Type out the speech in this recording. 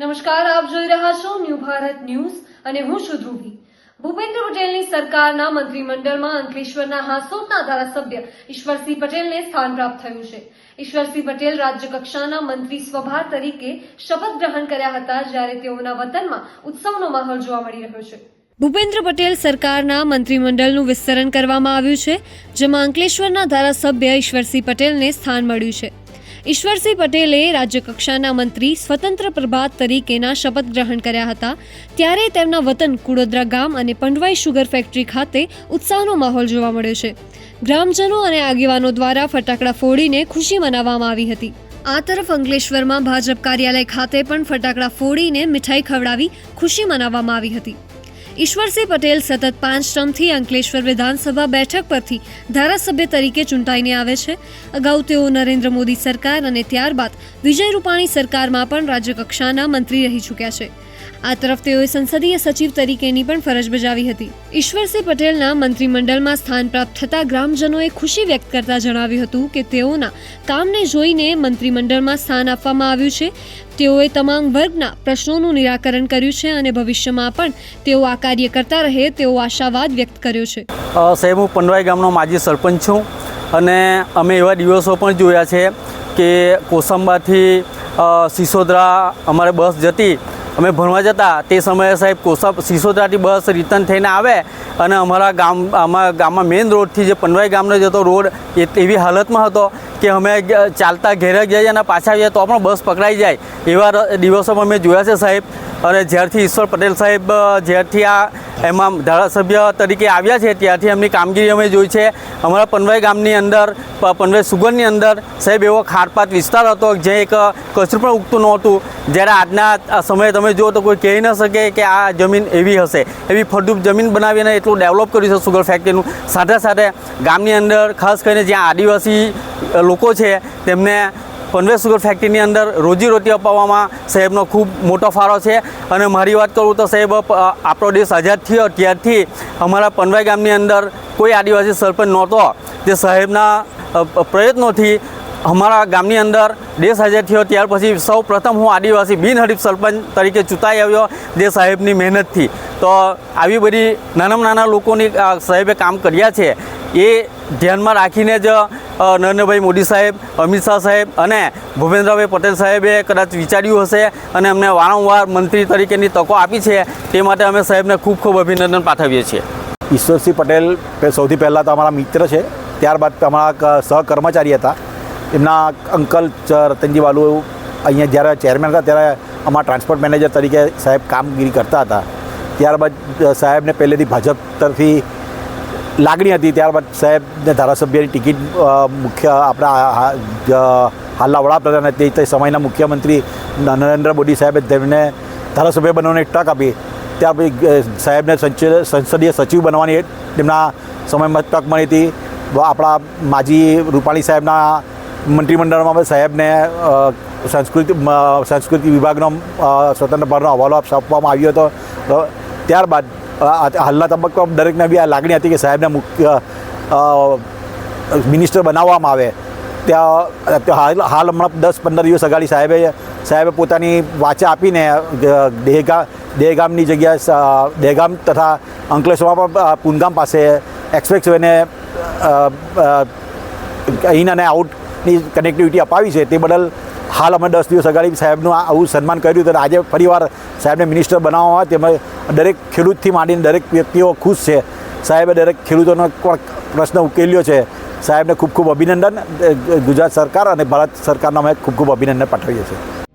નમસ્કાર, આપ જોઈ રહ્યા છો ન્યૂ ભારત ન્યૂઝ અને હું છું ધ્રુવી. ભૂપેન્દ્ર પટેલની સરકારના મંત્રીમંડળમાં અંકલેશ્વરના હાંસોટના ધારાસભ્ય ઈશ્વરસિંહ પટેલને સ્થાન પ્રાપ્ત થયું છે. ઈશ્વરસિંહ પટેલ રાજ્ય કક્ષાના મંત્રી સ્વભાર તરીકે શપથ ગ્રહણ કર્યા હતા જ્યારે તેઓના વતનમાં ઉત્સવનો માહોલ જોવા મળી રહ્યો છે. ભૂપેન્દ્ર પટેલ સરકારના મંત્રીમંડળનું વિસ્તરણ કરવામાં આવ્યું છે, જેમાં અંકલેશ્વરના ધારાસભ્ય ઈશ્વરસિંહ પટેલને સ્થાન મળ્યું છે. ઈશ્વરસિંહ પટેલે રાજ્યકક્ષાના મંત્રી સ્વતંત્ર પ્રભાત તરીકેના શપથ ગ્રહણ કર્યા હતા. ત્યારે તેમના વતન કુડોદરા ગામ અને પંડવાઈ શુગર ફેક્ટરી ખાતે ઉત્સાહનો માહોલ જોવા મળ્યો છે. ગ્રામજનો અને આગેવાનો દ્વારા ફટાકડા ફોડીને ખુશી મનાવવામાં આવી હતી. આ તરફ અંકલેશ્વરમાં ભાજપ કાર્યાલય ખાતે પણ ફટાકડા ફોડીને મીઠાઈ ખવડાવી ખુશી મનાવવામાં આવી હતી. ઈશ્વરસિંહ પટેલ સતત પાંચ ટર્મથી અંકલેશ્વર વિધાનસભા બેઠક પરથી ધારાસભ્ય તરીકે ચૂંટાઈને આવે છે. અગાઉ તેઓ નરેન્દ્ર મોદી સરકાર અને ત્યારબાદ વિજય રૂપાણી સરકારમાં પણ રાજ્યકક્ષાના મંત્રી રહી ચૂક્યા છે. આ તરફ તેઓએ સંસદીય સચિવ તરીકેની પણ ફરજ બજાવી હતી. ઈશ્વરસિંહ પટેલના મંત્રીમંડળમાં સ્થાન પ્રાપ્ત થતા ગ્રામજનોએ ખુશી વ્યક્ત કરતા જણાવ્યું હતું કે તેઓના કામને જોઈને મંત્રીમંડળમાં સ્થાન આપવામાં આવ્યું છે. તેઓએ તમામ વર્ગના પ્રશ્નોનું નિરાકરણ કર્યું છે અને ભવિષ્યમાં પણ તેઓ આ કાર્ય કરતા રહે તેવો આશાવાદ વ્યક્ત કર્યો છે. સાહેબ, હું પંડવાઈ ગામનો માજી સરપંચ છું અને અમે એવા દિવસો પણ જોયા છે કે કોસંબાથી સિસોદરા અમારે બસ જતી અમે ભણવા જતા તે સમયે સાહેબ કોસા સિસોદરાથી બસ રિટર્ન થઈને આવે અને અમારા ગામ, અમારા ગામમાં મેઇન રોડથી જે પનવાઈ ગામનો જતો રોડ, એ એવી હાલતમાં હતો કે અમે ચાલતા ઘેરે જઈએ અને પાછા આવીએ તો પણ બસ પકડાઈ જાય. એવા દિવસોમાં મેં જોયા છે સાહેબ. અને જ્યારથી ઈશ્વર પટેલ સાહેબ જ્યારથી આ એમાં ધારાસભ્ય તરીકે આવ્યા છે. ત્યારથી એમની કામગીરી અમે જોઈ છે. અમારા પનવાઈ ગામની અંદર પનવાઈ સુગરની અંદર સાહેબ એવો ખારપાત વિસ્તાર હતો જે એક કચરું પણ ઉગતું નહોતું જ્યારે આજના સમયે તમે જુઓ તો કોઈ કહી ન શકે કે આ જમીન એવી હશે. એવી ફળદ્રુપ જમીન બનાવીને એટલું ડેવલપ કર્યું છે સુગર ફેક્ટરીનું. સાથે સાથે ગામની અંદર ખાસ કરીને જ્યાં આદિવાસી લોકો છે, તેમને પનવે સુગર ફેક્ટરીની અંદર રોજીરોટી અપાવવામાં સાહેબનો ખૂબ મોટો ફાળો છે. અને મારી વાત કરું તો સાહેબ આપણો દેશ આઝાદ થયો ત્યારથી અમારા પનવાઈ ગામની અંદર કોઈ આદિવાસી સરપંચ નહોતો. જે સાહેબના પ્રયત્નોથી અમારા ગામની અંદર દેશ આઝાદ થયો. ત્યાર પછી સૌ પ્રથમ હું આદિવાસી બિનહરીફ સરપંચ તરીકે ચૂંટાઈ આવ્યો જે સાહેબની મહેનતથી. તો આવી બધી નાનામાં નાના લોકોની સાહેબે કામ કર્યા છે. એ ધ્યાનમાં રાખીને જ નરેન્દ્રભાઈ મોદી સાહેબ, અમિત શાહ સાહેબ અને ભૂપેન્દ્રભાઈ પટેલ સાહેબે કદાચ વિચાર્યું હશે અને અમને વારંવાર મંત્રી તરીકેની તકો આપી છે, તે માટે અમે સાહેબને ખૂબ ખૂબ અભિનંદન પાઠવીએ છીએ. ઈશ્વરસિંહ પટેલ સૌથી પહેલાં તો અમારા મિત્ર છે, ત્યારબાદ અમારા સહકર્મચારી હતા. એમના અંકલ રતનજી વાલુ અહીંયા જ્યારે ચેરમેન હતા, ત્યારે અમારા ટ્રાન્સપોર્ટ મેનેજર તરીકે સાહેબ કામગીરી કરતા હતા. ત્યારબાદ સાહેબને પહેલેથી ભાજપ તરફી લાગણી હતી. ત્યારબાદ સાહેબને ધારાસભ્યની ટિકિટ મુખ્ય આપણા હાલના વડાપ્રધાન તે તે સમયના મુખ્યમંત્રી નરેન્દ્ર મોદી સાહેબે તેમને ધારાસભ્ય બનવાની તક આપી. ત્યાર પછી સાહેબને સંસદીય સચિવ બનવાની તેમના સમયમાં તક મળી હતી. આપણા માજી રૂપાણી સાહેબના મંત્રીમંડળમાં સાહેબને સંસ્કૃતિ સંસ્કૃતિ વિભાગનો સ્વતંત્ર ભારનો હવાલો આપ- આપવામાં આવ્યો હતો. ત્યારબાદ હાલના તબક્કામાં દરેકને બી આ લાગણી હતી કે સાહેબને મુખ્ય મિનિસ્ટર બનાવવામાં આવે. ત્યાં હાલ હાલ હમણાં દસ પંદર દિવસ અગાડી સાહેબે સાહેબે પોતાની વાચા આપીને દેહગામ દેહગામની જગ્યા સ- તથા અંકલેશ્વરમાં પણ પૂનગામ પાસે એક્સપ્રેસ વેને ઇન અને આઉટની કનેક્ટિવિટી અપાવી છે. તે બદલ હાલ અમે દસ દિવસ અગાડી સાહેબનું આવું સન્માન કર્યું તો આજે ફરીવાર સાહેબને મિનિસ્ટર બનાવવામાં તેમાં દરેક ખેડૂતથી માંડીને દરેક વ્યક્તિઓ ખુશ છે. સાહેબે દરેક ખેડૂતોનો પ્રશ્ન ઉકેલ્યો છે. સાહેબને ખૂબ ખૂબ અભિનંદન ગુજરાત સરકાર અને ભારત સરકારનો અમે ખૂબ ખૂબ અભિનંદન પાઠવીએ છીએ.